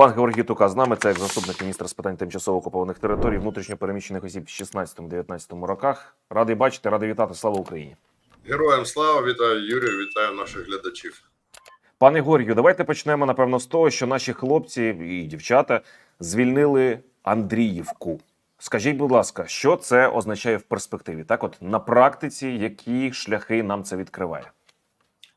Пан Георгій Тука з нами, це як заступник міністра з питань тимчасово окупованих територій, внутрішньо переміщених осіб в 16-19 роках. Радий бачити, радий вітати. Слава Україні. Героям слава, вітаю Юрію, вітаю наших глядачів. Пане Георгію, давайте почнемо напевно з того, що наші хлопці і дівчата звільнили Андріївку. Скажіть, будь ласка, що це означає в перспективі? Так, от на практиці, які шляхи нам це відкриває?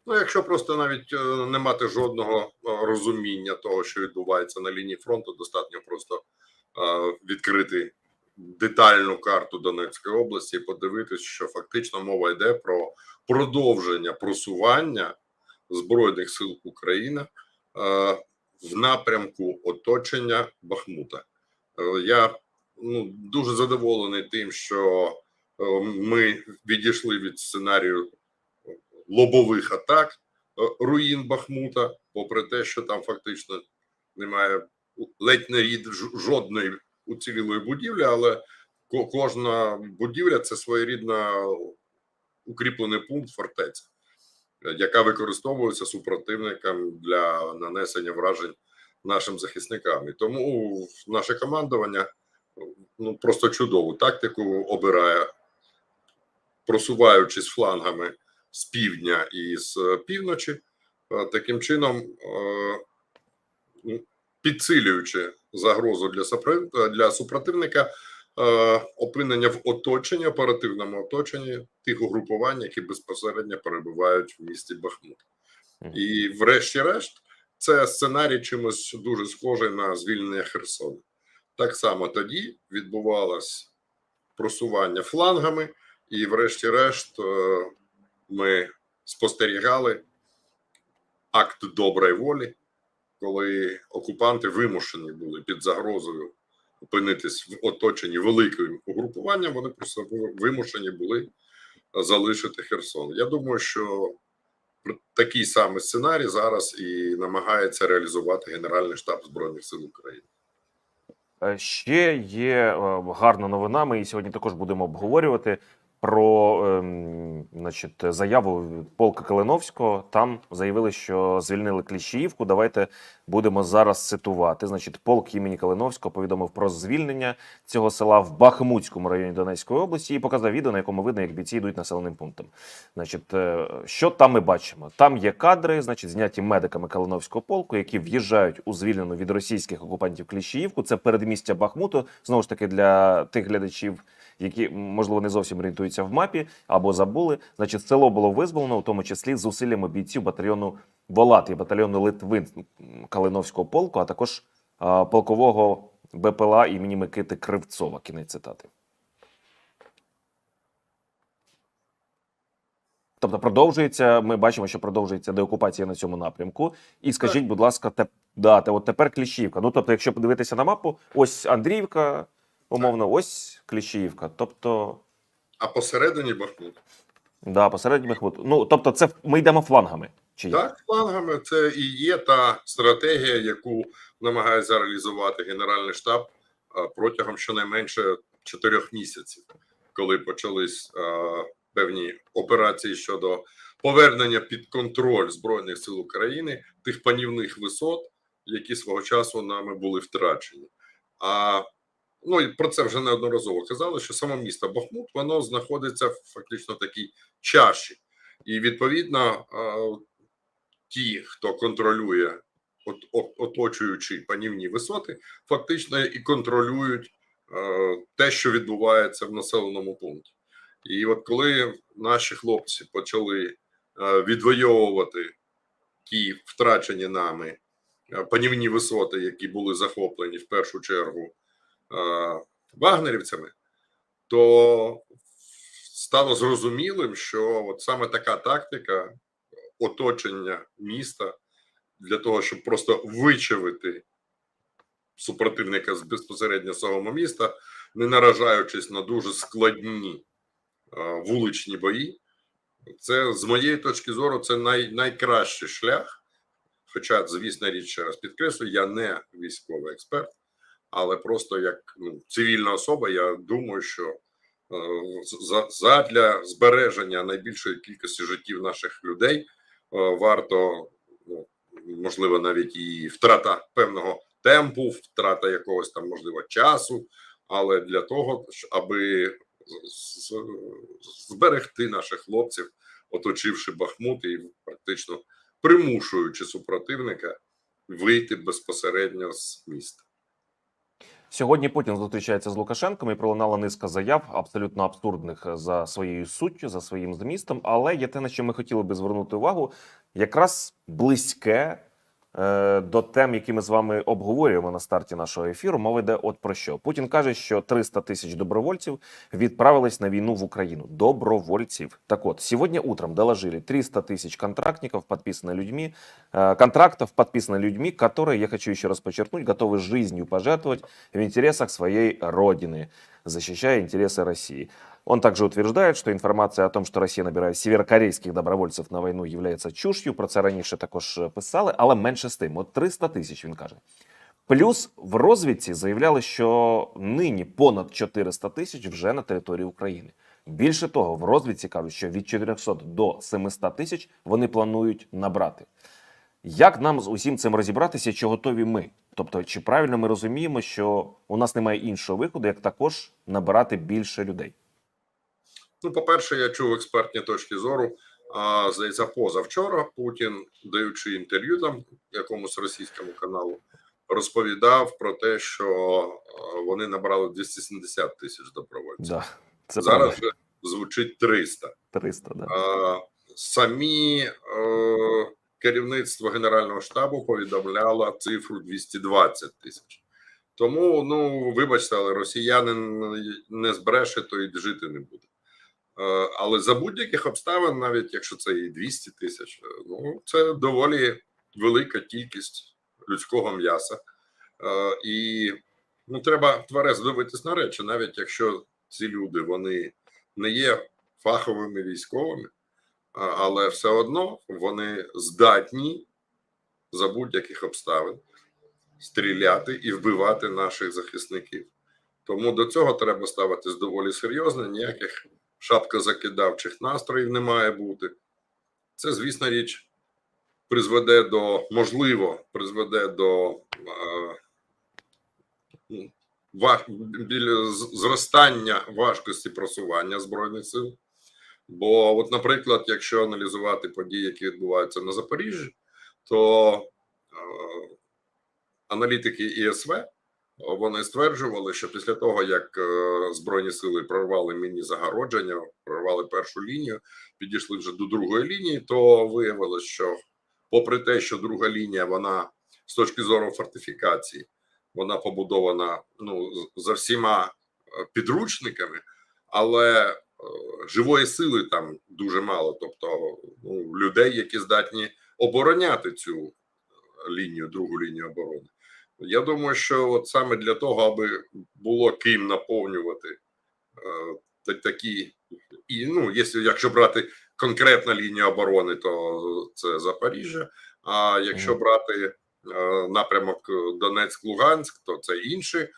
Ну, якщо просто навіть е, не мати жодного е, розуміння того, що відбувається на лінії фронту, достатньо просто е, відкрити детальну карту Донецької області і подивитись, що фактично мова йде про продовження просування збройних сил України в напрямку оточення Бахмута. Я ну, дуже задоволений тим, що ми відійшли від сценарію лобових атак е, руїн Бахмута, попри те, що там фактично немає ледь не рід жодної уцілілої будівлі, але кожна будівля це своєрідна укріплений пункт фортеця, яка використовується супротивникам для нанесення вражень нашим захисникам. І тому наше командування ну просто чудову тактику обирає, просуваючись флангами з півдня і з е, півночі, е, таким чином е, ну, підсилюючи загрозу для для супротивника, опинення в оточенні, оперативному оточенні тих угрупувань, які безпосередньо перебувають в місті Бахмут. І, врешті-решт, це сценарій чимось дуже схожий на звільнення Херсона. Так само тоді відбувалось просування флангами, і, врешті-решт, ми спостерігали акт доброї волі, коли окупанти вимушені були під загрозою опинитись в оточенні великим угрупуванням, вони просто вимушені були залишити Херсон. Я думаю, що такий самий сценарій зараз і намагається реалізувати Генеральний штаб Збройних сил України. Е, Ще є е, гарна новина. Ми її сьогодні також будемо обговорювати про ем, значить, заяву полка Калиновського. Там заявили, що звільнили Кліщіївку. Давайте будемо зараз цитувати. Значить, полк імені Калиновського повідомив про звільнення цього села в Бахмутському районі Донецької області і показав відео, на якому видно, як бійці йдуть населеним пунктом. Значить, е, що там ми бачимо? Там є кадри, значить, зняті медиками Калиновського полку, які в'їжджають у звільнену від російських окупантів Кліщіївку. Це передмістя Бахмуту. Знову ж таки, для тих глядачів, які можливо не зовсім орієнтуються в мапі або забули. Значить, село було визволено, у тому числі з усиллями бійців батальйону Волат і батальйону Литвин Калиновського полку, а також полкового БПЛА імені Микити Кривцова. Кінець цитати. Тобто продовжується. Ми бачимо, що продовжується деокупація на цьому напрямку. І скажіть, будь ласка, те, да, те, от тепер Кліщівка. Ну тобто, якщо подивитися на мапу, ось Андріївка, умовно, ось Кліщіївка. Тобто, А посередині Бахмут. да, посередньо Бахмут. Ну тобто, це ми йдемо флангами. Чи? Так, флангами це і є та стратегія, яку намагається реалізувати Генеральний штаб протягом щонайменше чотирьох місяців, коли почались певні операції щодо повернення під контроль збройних сил України тих панівних висот, які свого часу нами були втрачені. А ну і про це вже неодноразово казали, що саме місто Бахмут воно знаходиться в фактично такій чаші, і відповідно. Ті, хто контролює от, оточуючі панівні висоти, фактично і контролюють е, те, що відбувається в населеному пункті. І от коли наші хлопці почали е, відвоювати ті втрачені нами е, панівні висоти, які були захоплені в першу чергу вагнерівцями, то стало зрозумілим, що от саме така тактика оточення міста для того, щоб просто вичавити супротивника з безпосередньо самого міста, не наражаючись на дуже складні вуличні бої. Це з моєї точки зору, це най, найкращий шлях. Хоча, звісно, річ ще раз підкреслю, я не військовий експерт, але просто як ну, цивільна особа, я думаю, що е, за, задля збереження найбільшої кількості життів наших людей варто, ну, можливо, навіть і втрата певного темпу, втрата якогось там можливо часу, але для того, аби зберегти наших хлопців, оточивши Бахмут і практично примушуючи супротивника вийти безпосередньо з міста. Сьогодні Путін зустрічається з Лукашенком і пролунала низка заяв, абсолютно абсурдних за своєю суттю, за своїм змістом. Але є те, на що ми хотіли би звернути увагу, якраз близьке до тем, які ми з вами обговорюємо на старті нашого ефіру. Мова йде от про що. Путін каже, що 300 тисяч добровольців відправились на війну в Украину. Добровольцев. Так вот, сегодня утром доложили 300 тысяч контрактников, подписано людьми, э, контрактов, подписано людьми, которые, я хочу еще раз подчеркнуть, готовы жизнью пожертвовать в интересах своей родины, защищая интересы России. Он также утверждает, что информация о том, что Росія набирає северокорейських добровольців на війну, являється чуш'ю. Про це раніше також е, писали, але менше з тим. От 300 тисяч він каже. Плюс в розвідці заявляли, що нині понад 400 тисяч вже на території України. Більше того, в розвідці кажуть, що від 400 до 700 тисяч вони планують набрати. Як нам з усім цим розібратися, чи готові ми? Тобто, чи правильно ми розуміємо, що у нас немає іншого виходу, як також набирати більше людей? Ну, по-перше, я чув експертні точки зору. А здається, позавчора Путін, даючи інтерв'ю там якомусь російському каналу, розповідав про те, що вони набрали 270 тисяч добровольців. Да, це Зараз правда. звучить 300. 300, да. А, самі е, керівництво Генерального штабу повідомляло цифру 220 тисяч. Тому, ну вибачте, але росіянин не збреше, то і жити не буде. Е, але за будь-яких обставин, навіть якщо це і 200 тисяч, е, ну це доволі велика кількість людського м'яса. Е, і ну, треба тверезо дивитись на речі, навіть якщо ці люди вони не є фаховими військовими, але все одно вони здатні за будь-яких обставин стріляти і вбивати наших захисників. Тому до цього треба ставитись доволі серйозно. Ніяких шапкозакидавчих настроїв не має бути. Це, звісно, річ призведе до, можливо, призведе до е, зростання важкості просування збройних сил. Бо, от, наприклад, якщо аналізувати події, які відбуваються на Запоріжжі, то е, аналітики ІСВ вони стверджували, що після того, як е, збройні сили прорвали міні загородження, прорвали першу лінію, підійшли вже до другої лінії, то виявилось, що, попри те, що друга лінія, вона з точки зору фортифікації, вона побудована ну за всіма е, підручниками, але е, живої сили там дуже мало, тобто ну, людей, які здатні обороняти цю лінію, другу лінію оборони. Я думаю, що от саме для того, аби було ким наповнювати е, такі, і ну, якщо, якщо брати конкретна лінія оборони, то це Запоріжжя. А якщо брати е, напрямок Донецьк-Луганськ, то це інші е,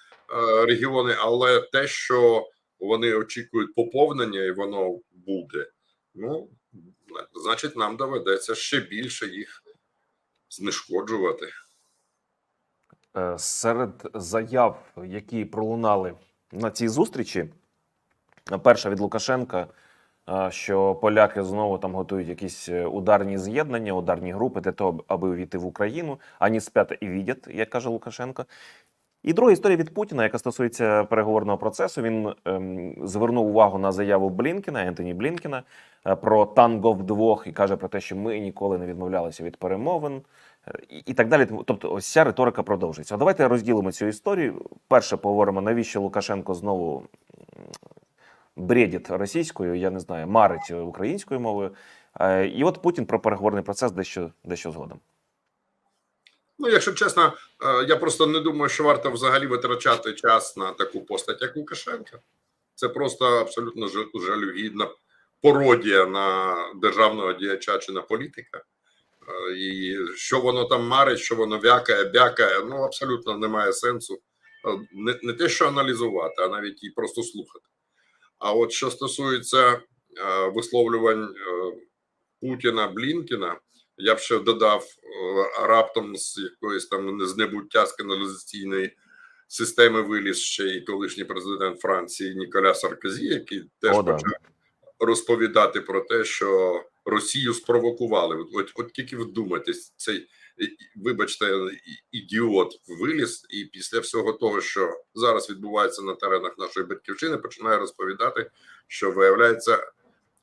регіони, але те, що вони очікують поповнення, і воно буде. Ну, значить, нам доведеться ще більше їх знешкоджувати. Е, Серед заяв, які пролунали на цій зустрічі, перша від Лукашенка, е, що поляки знову там готують якісь е, ударні з'єднання, ударні групи для того, аби увійти в Україну. Ані спять і видять, як каже Лукашенко. І друга історія від Путіна, яка стосується переговорного процесу. Він ем, звернув увагу на заяву Блінкіна, Ентоні Блінкіна, про танго вдвох і каже про те, що ми ніколи не відмовлялися від перемовин і, так далі. Тобто, ось ця риторика продовжується. А давайте розділимо цю історію. Перше, поговоримо, навіщо Лукашенко знову бредить російською, я не знаю, марить українською мовою. Е, І от Путін про переговорний процес дещо, дещо згодом. Ну, якщо чесно, е, я просто не думаю, що варто взагалі витрачати час на таку постать, як Лукашенка. Це просто абсолютно жа- жалюгідна пародія на державного діяча чи на політика. Е, І що воно там марить, що воно вякає, бякає, ну абсолютно немає сенсу е, не, не те, що аналізувати, а навіть і просто слухати. А от що стосується е, висловлювань Путіна Блінкіна, Я б ще додав раптом з якоїсь там з небуття з каналізаційної системи виліз ще й колишній президент Франції Ніколя Саркозі, який теж О, да. почав розповідати про те, що Росію спровокували. От, от, от тільки вдумайтесь, цей вибачте, ідіот виліз, і після всього того, що зараз відбувається на теренах нашої батьківщини, починає розповідати, що виявляється.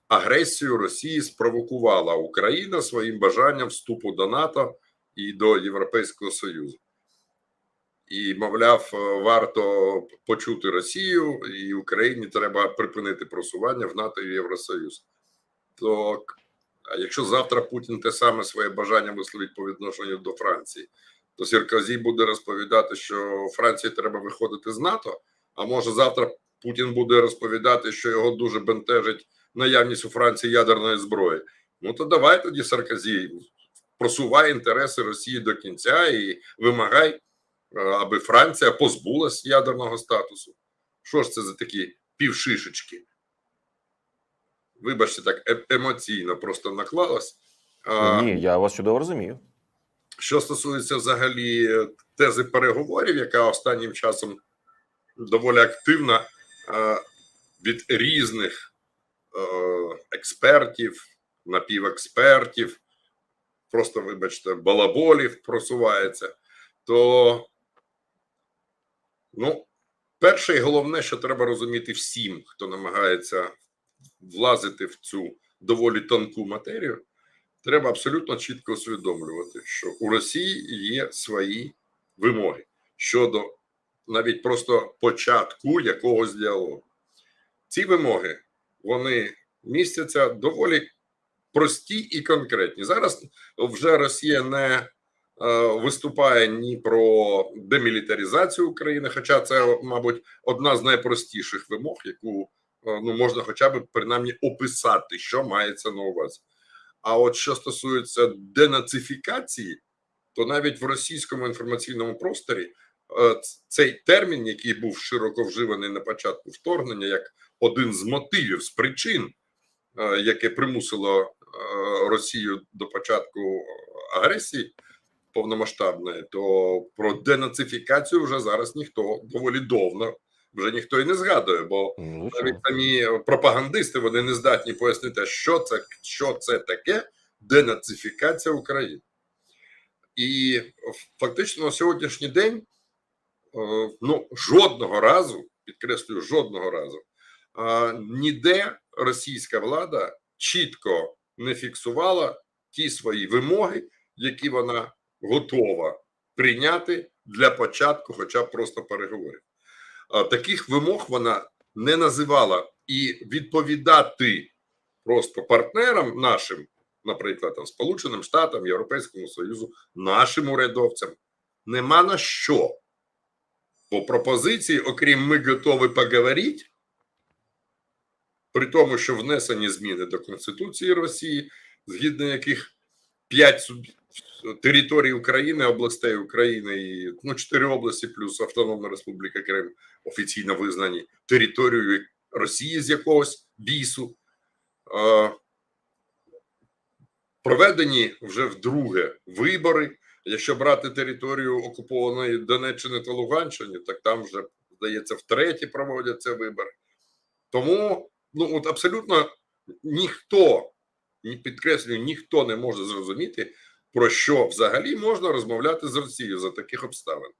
Агресію Росії спровокувала Україна своїм бажанням вступу до НАТО і до Європейського Союзу. І, мовляв, варто почути Росію, і Україні треба припинити просування в НАТО і Євросоюз. То а якщо завтра Путін те саме своє бажання висловить по відношенню до Франції, то Сірказі буде розповідати, що Франції треба виходити з НАТО. А може завтра Путін буде розповідати, що його дуже бентежить наявність у Франції ядерної зброї. Ну то давай тоді Сарказі просувай інтереси Росії до кінця і вимагай, е, аби Франція позбулась ядерного статусу. Що ж це за такі півшишечки? Вибачте, так е- емоційно просто наклалось. А, Ні, я вас чудово розумію. що стосується взагалі е, тези переговорів, яка останнім часом доволі активна е, від різних е, експертів, напівекспертів, просто, вибачте, балаболів просувається, то ну, перше і головне, що треба розуміти всім, хто намагається влазити в цю доволі тонку матерію, треба абсолютно чітко усвідомлювати, що у Росії є свої вимоги щодо навіть просто початку якогось діалогу. Ці вимоги вони містяться доволі прості і конкретні. Зараз вже Росія не е, виступає ні про демілітаризацію України, хоча це, мабуть, одна з найпростіших вимог, яку ну можна хоча б принаймні описати, що мається на увазі. А от що стосується денацифікації, то навіть в російському інформаційному просторі е, цей термін, який був широко вживаний на початку вторгнення, як один з мотивів, з причин, е, яке примусило е, Росію до початку агресії повномасштабної, то про денацифікацію вже зараз ніхто доволі давно вже ніхто і не згадує, бо Ну, навіть самі пропагандисти вони не здатні пояснити, що це, що це таке денацифікація України. І фактично на сьогоднішній день е, ну, жодного разу, підкреслюю, жодного разу, ніде російська влада чітко не фіксувала ті свої вимоги, які вона готова прийняти для початку, хоча б просто переговорів. Е, таких вимог вона не називала і відповідати просто партнерам нашим, наприклад, там Сполученим Штатам, Європейському Союзу, нашим урядовцям, нема на що. по пропозиції, окрім ми готові поговорити, при тому, що внесені зміни до Конституції Росії, згідно яких 5 території України, областей України і ну чотири області, плюс Автономна Республіка Крим офіційно визнані територією Росії з якогось бісу. Проведені вже вдруге вибори. Якщо брати територію окупованої Донеччини та Луганщини, так там вже здається втретє проводяться вибори. Тому ну от абсолютно ніхто, підкреслюю, ніхто не може зрозуміти, про що взагалі можна розмовляти з Росією за таких обставин.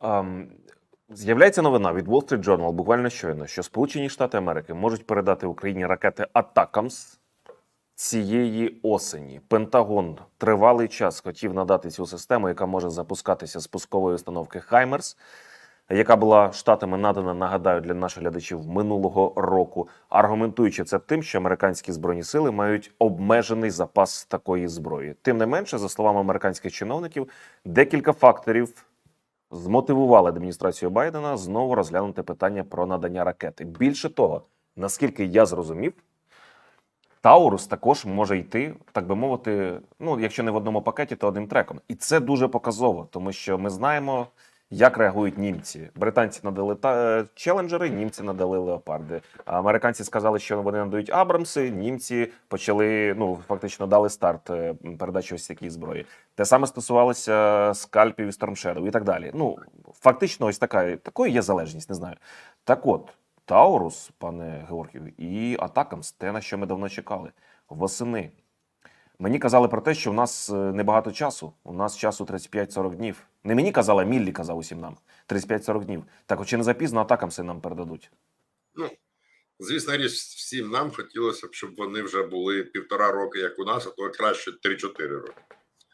Ам, З'являється новина від Wall Street Journal буквально щойно, що Сполучені Штати Америки можуть передати Україні ракети Атакамс цієї осені. Пентагон тривалий час хотів надати цю систему, яка може запускатися з пускової установки Хаймерс, яка була штатами надана, нагадаю, для наших глядачів минулого року, аргументуючи це тим, що американські збройні сили мають обмежений запас такої зброї. Тим не менше, за словами американських чиновників, декілька факторів змотивували адміністрацію Байдена знову розглянути питання про надання ракети. Більше того, наскільки я зрозумів, Таурус також може йти, так би мовити, ну якщо не в одному пакеті, то одним треком. І це дуже показово, тому що ми знаємо, Як реагують німці? Британці надали та е, челенджери, німці надали леопарди. Американці сказали, що вони надають Абрамси. Німці почали ну фактично дали старт е, передачі ось такої зброї. Те саме стосувалося скальпів і Storm і так далі. Ну фактично, ось така такою є залежність. Не знаю. Так от Таурус, пане Георгію, і Атакамс, те на що ми давно чекали восени. Мені казали про те, що в нас е, небагато часу. У нас часу 35-40 днів. Не мені казала, а Міллі казав усім нам. 35-40 днів. Так от чи не запізно атакамси нам передадуть? Ну, звісно, річ, всім нам хотілося б, щоб вони вже були півтора роки, як у нас, а то краще 3-4 роки.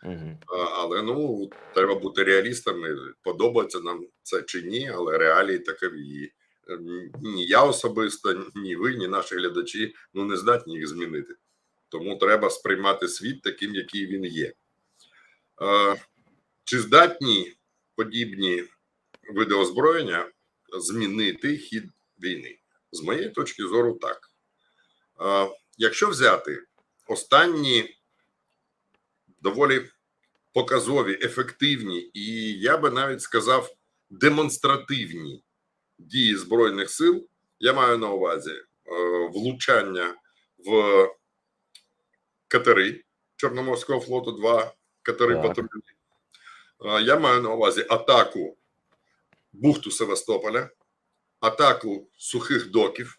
Угу. А, Але ну треба бути реалістами. Подобається нам це чи ні, але реалії такові. Ні я особисто, ні ви, ні наші глядачі ну не здатні їх змінити. Тому треба сприймати світ таким, який він є. Чи здатні подібні види озброєння змінити хід війни? З моєї точки зору, так. Якщо взяти останні доволі показові, ефективні і я би навіть сказав демонстративні дії збройних сил. Я маю на увазі е, влучання в катери Чорноморського флоту, два катери патрульні. Я маю на увазі атаку бухту Севастополя, атаку сухих доків.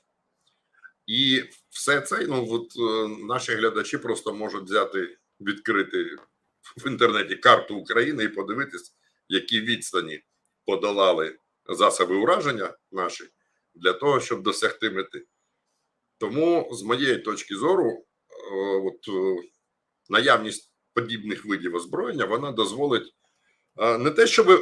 І все це ну, от, е, наші глядачі просто можуть взяти, відкрити в інтернеті карту України і подивитись, які відстані подолали засоби ураження наші для того, щоб досягти мети. Тому, з моєї точки зору, от, е, наявність подібних видів озброєння вона дозволить е, не те, щоб е,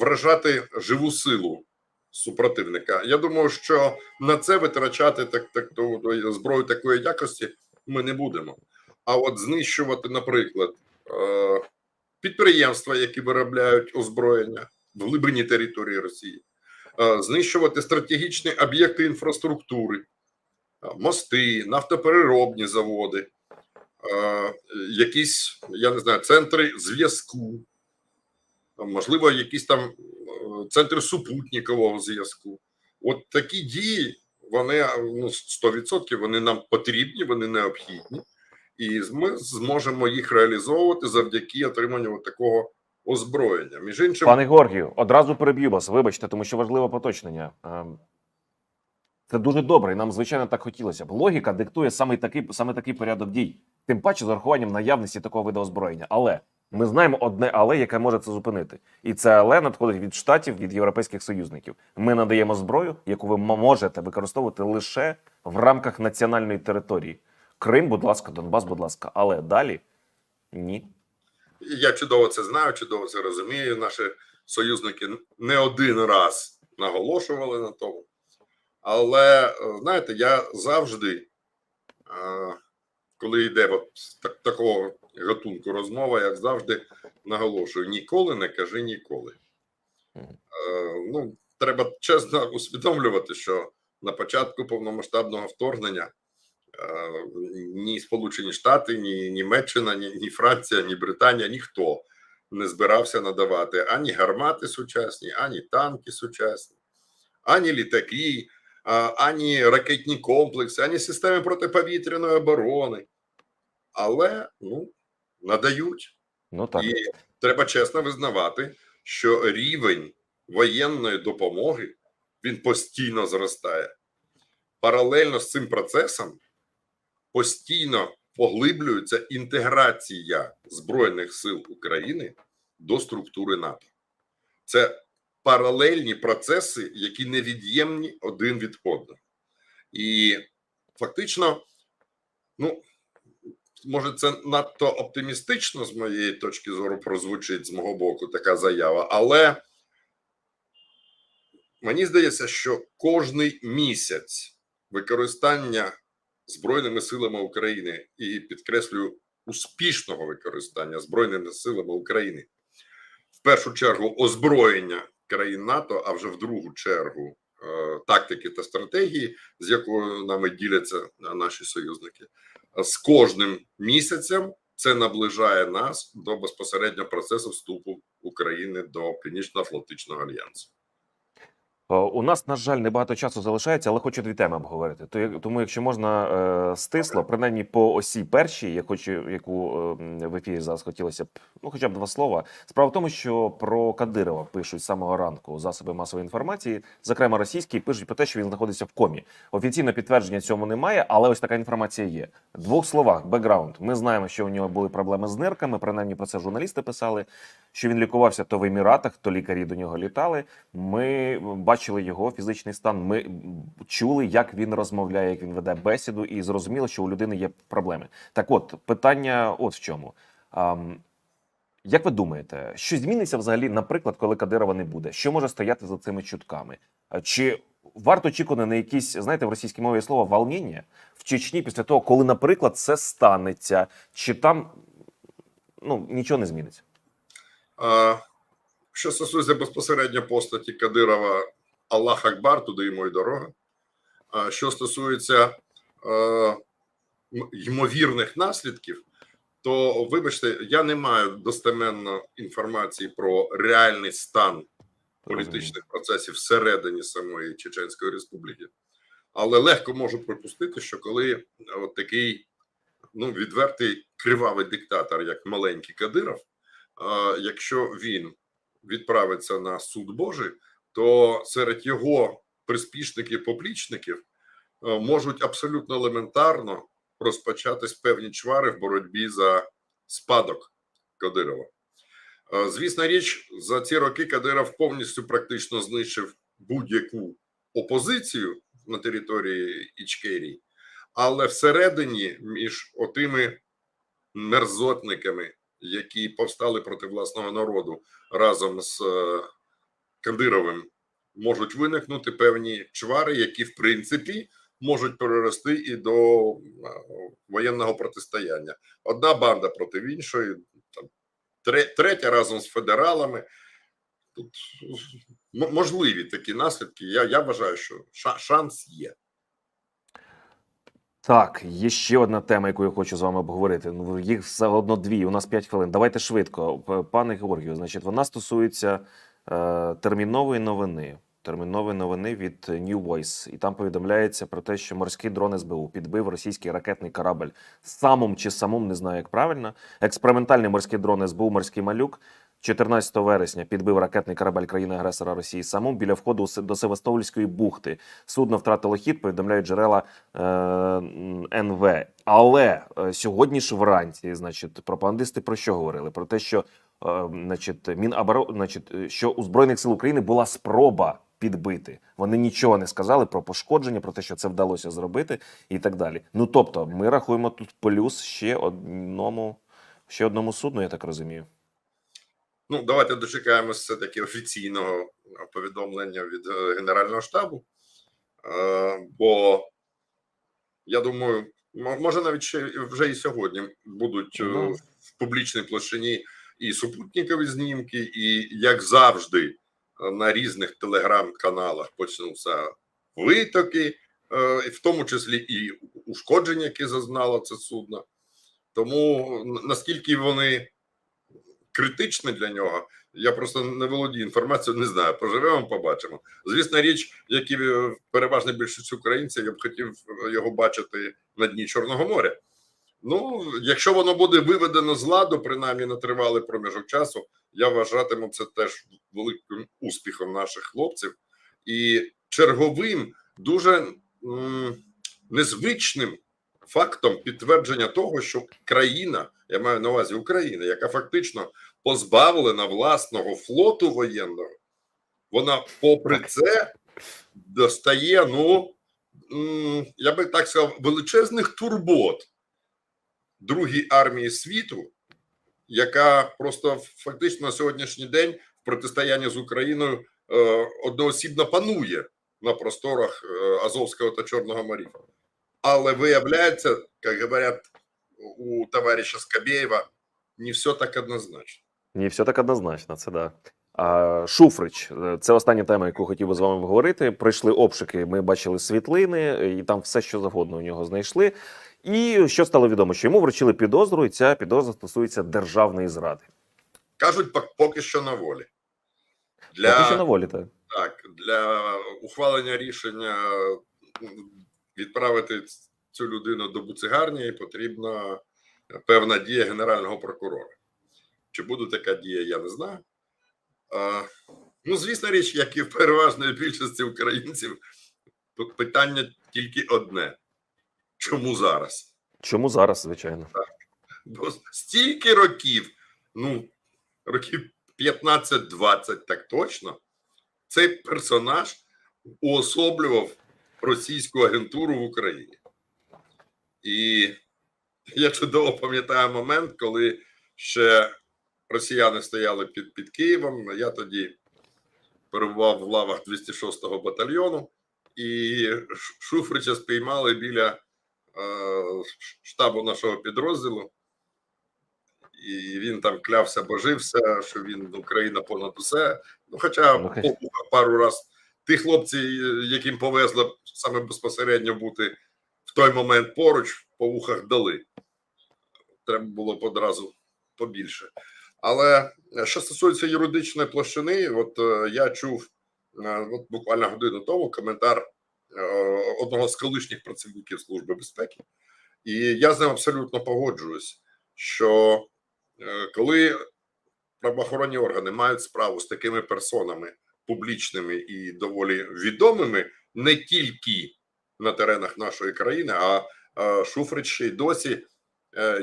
вражати живу силу супротивника. Я думаю, що на це витрачати так, так, то, зброю такої якості ми не будемо. А от знищувати, наприклад, е, підприємства, які виробляють озброєння в глибині території Росії, е, знищувати стратегічні об'єкти інфраструктури, е, мости, нафтопереробні заводи, якісь, я не знаю, центри зв'язку, можливо, якісь там е, центри супутникового зв'язку. От такі дії, вони ну, 100% вони нам потрібні, вони необхідні і ми зможемо їх реалізовувати завдяки отриманню от такого озброєння. Між іншим, Пане Георгію, одразу переб'ю вас, вибачте, тому що важливе поточнення. Це дуже добре, і нам, звичайно, так хотілося б. Логіка диктує саме такий, саме такий порядок дій, тим паче з урахуванням наявності такого виду озброєння. Але ми знаємо одне але, яке може це зупинити. І це але надходить від штатів, від європейських союзників. Ми надаємо зброю, яку ви можете використовувати лише в рамках національної території. Крим, будь ласка, Донбас, будь ласка. Але далі ні. я чудово це знаю, чудово це розумію. Наші союзники не один раз наголошували на тому. Але е, знаєте, я завжди, е, коли йде от так, такого гатунку розмова, я завжди наголошую: ніколи не кажи ніколи. Е, Ну, треба чесно усвідомлювати, що на початку повномасштабного вторгнення ні Сполучені Штати, ні Німеччина, ні, ні Франція, ні Британія, ніхто не збирався надавати ані гармати сучасні, ані танки сучасні, ані літаки, ані ракетні комплекси, ані системи протиповітряної оборони. Але ну, надають. Ну так. І треба чесно визнавати, що рівень воєнної допомоги він постійно зростає. Паралельно з цим процесом постійно поглиблюється інтеграція Збройних сил України до структури НАТО. Це паралельні процеси, які невід'ємні один від одного. І фактично, ну, може, це надто оптимістично з моєї точки зору прозвучить з мого боку така заява, але мені здається, що кожний місяць використання Збройними силами України і підкреслюю успішного використання Збройними силами України в першу чергу озброєння країн НАТО, а вже в другу чергу е, тактики та стратегії, з якою нами діляться наші союзники з кожним місяцем це наближає нас до безпосередньо процесу вступу України до Північно-Атлантичного альянсу. Е, У нас, на жаль, небагато часу залишається, але хочу дві теми обговорити. Тому, якщо можна е, стисло, принаймні по осі першій, я хочу, яку е, в ефірі зараз хотілося б, ну хоча б два слова. Справа в тому, що про Кадирова пишуть з самого ранку засоби масової інформації, зокрема російські, пишуть про те, що він знаходиться в комі. Офіційно підтвердження цьому немає, але ось така інформація є. В двох словах, бекграунд. Ми знаємо, що у нього були проблеми з нирками. Принаймні про це журналісти писали. Що він лікувався то в Еміратах, то лікарі до нього літали. Ми бачили його фізичний стан. Ми чули, як він розмовляє, як він веде бесіду, і зрозуміло, що у людини є проблеми. Так, от питання, от в чому. Як ви думаєте, що зміниться взагалі, наприклад, коли Кадирова не буде? Що може стояти за цими чутками? Чи варто очікувати на якісь, знаєте, в російській мові слово волнення в Чечні після того, коли, наприклад, це станеться, чи там ну нічого не зміниться? Що стосується безпосередньо постаті Кадирова, Аллах Акбар, туди йому й дорога. Що стосується е, ймовірних наслідків, то вибачте, я не маю достеменно інформації про реальний стан політичних процесів всередині самої Чеченської Республіки. Але легко можу припустити, що коли е, от такий ну, відвертий кривавий диктатор, як маленький Кадиров, якщо він відправиться на суд Божий, то серед його приспішників поплічників е, можуть абсолютно елементарно розпочатись певні чвари в боротьбі за спадок Кадирова. Е, Звісна річ, за ці роки Кадиров повністю практично знищив будь-яку опозицію на території Ічкерії, але всередині між отими мерзотниками, які повстали проти власного народу разом з е, Кадировим, можуть виникнути певні чвари, які в принципі можуть перерости і до е, воєнного протистояння. Одна банда проти іншої, там, третя разом з федералами. Тут можливі такі наслідки. Я, я вважаю, що шанс є. Так, є ще одна тема, яку я хочу з вами обговорити. Ну їх все одно дві. У нас 5 хвилин. Давайте швидко. Пане Георгію, значить, вона стосується е, термінової новини. Термінової новини від New Voice. І там повідомляється про те, що морський дрон СБУ підбив російський ракетний корабль самом чи самум, не знаю, як правильно. Експериментальний морський дрон СБУ Морський малюк 14 вересня підбив ракетний корабель країни-агресора Росії саму біля входу до Севастопольської бухти. Судно втратило хід, повідомляють джерела е, НВ. Але е, сьогодні ж вранці, значить, пропагандисти про що говорили? Про те, що е, значить, Міноборо... значить, е, що у збройних сил України була спроба підбити. Вони нічого не сказали про пошкодження, про те, що це вдалося зробити, і так далі. Ну тобто, ми рахуємо тут плюс ще одному, ще одному судну, я так розумію. Ну, давайте дочекаємося все-таки офіційного повідомлення від е, Генерального штабу. Е, Бо я думаю, може навіть ще вже і сьогодні будуть е, Ну. в публічній площині і супутникові знімки, і як завжди на різних телеграм-каналах почнуться витоки, в тому числі і ушкодження, які зазнало це судно. Тому наскільки вони критичні для нього, я просто не володію інформацією, не знаю. Поживемо, побачимо. Звісна річ, як і е, переважна більшість українців, я б хотів його бачити на дні Чорного моря. Ну, якщо воно буде виведено з ладу, принаймні на тривалий проміжок часу, я вважатиму це теж великим успіхом наших хлопців і черговим дуже м, незвичним фактом підтвердження того, що країна, я маю на увазі Україна, яка фактично позбавлена власного флоту воєнного, вона, попри це, достає, ну я би так сказав, величезних турбот другій армії світу, яка просто фактично на сьогоднішній день в протистоянні з Україною е, одноосібно панує на просторах е, Азовського та Чорного морів. Але виявляється, як говорять у товариша Скабєєва, не все так однозначно. Ні, все так однозначно, це да. А, Шуфрич, е, це остання тема, яку хотів би з вами обговорити. Прийшли обшуки, ми бачили світлини, і там все, що завгодно у нього знайшли. І що стало відомо, що йому вручили підозру, і ця підозра стосується державної зради. кажуть, пок- поки що на волі. Для... Поки що на волі, так. так, для ухвалення рішення відправити цю людину до буцигарні потрібна певна дія генерального прокурора. Чи буде така дія, я не знаю. А, ну, звісно річ, як і в переважної більшості українців, питання тільки одне: чому зараз? Чому зараз, звичайно? Бо стільки років, ну, років 15-20, так точно, цей персонаж уособлював російську агентуру в Україні. І я чудово пам'ятаю момент, коли ще росіяни стояли під, під Києвом. Я тоді перебував в лавах 206-го батальйону, і Шуфрича спіймали біля е, штабу нашого підрозділу. І він там клявся, божився, що він Україна понад усе. Ну, хоча Ну, по вухах пару раз ті хлопці, яким повезло саме безпосередньо бути в той момент поруч, по вухах дали. Треба було одразу побільше. Але е, що стосується юридичної площини, от е, я чув е, от буквально годину тому коментар одного з колишніх працівників Служби безпеки, і я з ним абсолютно погоджуюсь, що коли правоохоронні органи мають справу з такими персонами публічними і доволі відомими, не тільки на теренах нашої країни, а Шуфрич ще й досі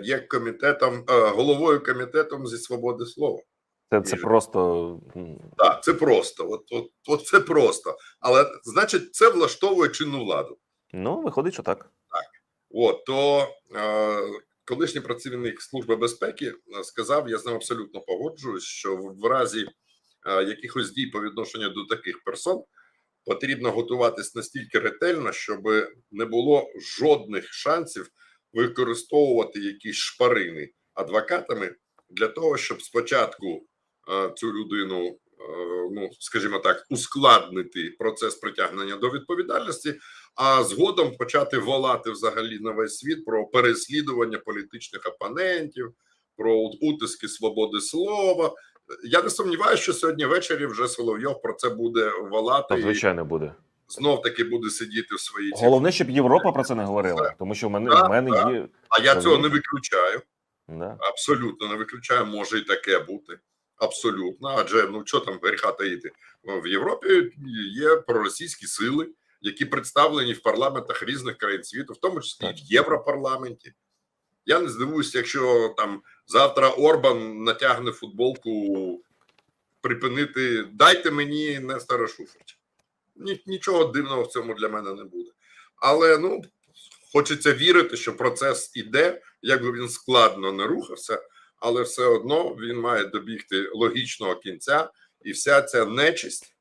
є комітетом, е, головою комітетом зі свободи слова. Це, це просто Так, це просто. От, от, от це просто. Але значить, це влаштовує чинну владу. ну, виходить, що так. От то е, колишній працівник служби безпеки е, сказав: я з ним абсолютно погоджуюсь, що в разі е, якихось дій по відношенню до таких персон потрібно готуватись настільки ретельно, щоб не було жодних шансів використовувати якісь шпарини адвокатами для того, щоб спочатку е, цю людину, е, ну скажімо так, ускладнити процес притягнення до відповідальності, а згодом почати волати взагалі на весь світ про переслідування політичних опонентів, про утиски свободи слова. Я не сумніваюся, що сьогодні ввечері вже Соловйов про це буде волати звичайно, буде. Знов таки буде сидіти в своїй цій- Головне, щоб Європа про це не говорила, тому що в мене, Так, в мене так. є. А я цього не виключаю. Да. Абсолютно не виключаю, може і таке бути. Абсолютно. Адже ну що там гріха таїти? В Європі є проросійські сили, які представлені в парламентах різних країн світу, в тому числі і в Європарламенті. Я не здивуюся, якщо там завтра Орбан натягне футболку припинити. Дайте мені Нестора Шуфрича. Ні, нічого дивного в цьому для мене не буде. Але ну хочеться вірити, що процес іде, як би він складно не рухався, але все одно він має добігти логічного кінця, і вся ця нечисть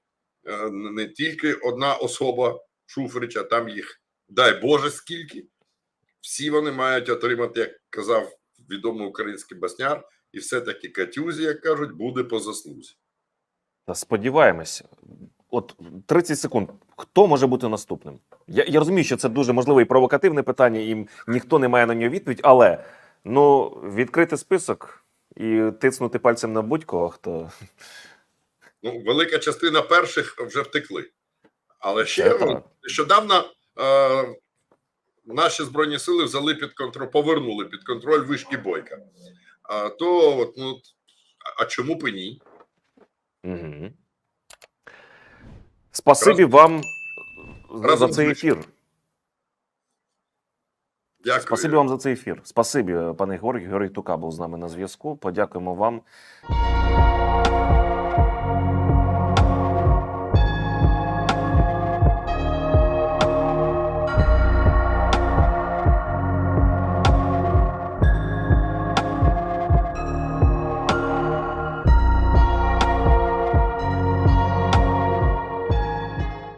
е, не тільки одна особа Шуфрича, там їх дай Боже скільки. Всі вони мають отримати, як казав відомий український басняр, і все-таки Катюзі, як кажуть, буде по заслузі. Сподіваємось. От 30 секунд. Хто може бути наступним? Я, я розумію, що це дуже можливе і провокативне питання, і ніхто не має на нього відповідь, але ну, відкрити список і тиснути пальцем на будь-кого, хто. Ну, велика частина перших вже втекли. Але ще нещодавно е, наші збройні сили взяли під контроль, повернули під контроль вишки бойка. А то, от, ну, а чому б і ні? Угу. Спасибі вам за цей ефір. Дякую. Спасибі вам за цей ефір. Спасибі, пане Георгій. Георгій Тука був з нами на зв'язку. Подякуємо вам.